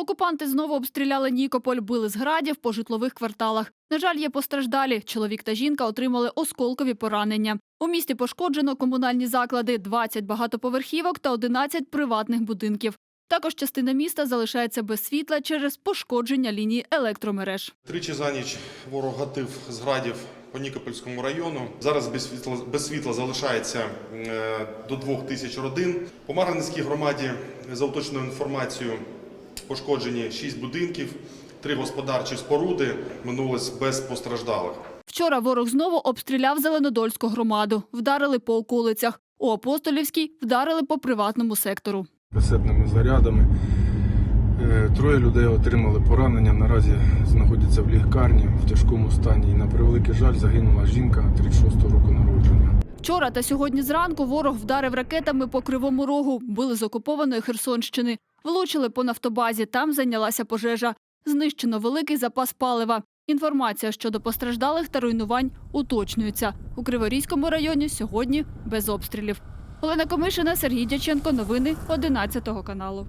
Окупанти знову обстріляли Нікополь, били з градів по житлових кварталах. На жаль, є постраждалі. Чоловік та жінка отримали осколкові поранення. У місті пошкоджено комунальні заклади, 20 багатоповерхівок та 11 приватних будинків. Також частина міста залишається без світла через пошкодження лінії електромереж. Тричі за ніч ворог гатив з градів по Нікопольському району. Зараз без світла, без світла залишається е, до двох тисяч родин. По Марганецькій громаді за уточненою інформацією пошкоджені шість будинків, три господарчі споруди. Минулось без постраждалих. Вчора ворог знову обстріляв Зеленодольську громаду. Вдарили по околицях. У Апостолівській вдарили по приватному сектору. касетними зарядами. Е, Троє людей отримали поранення. Наразі знаходяться в лікарні в тяжкому стані. І на превеликий жаль загинула жінка 36 року народження. Вчора та сьогодні зранку ворог вдарив ракетами по Кривому Рогу, били з окупованої Херсонщини. Влучили по нафтобазі, там зайнялася пожежа. Знищено великий запас палива. Інформація щодо постраждалих та руйнувань уточнюється. У Криворізькому районі сьогодні без обстрілів. Олена Комишина, Сергій Дяченко. Новини 11 каналу.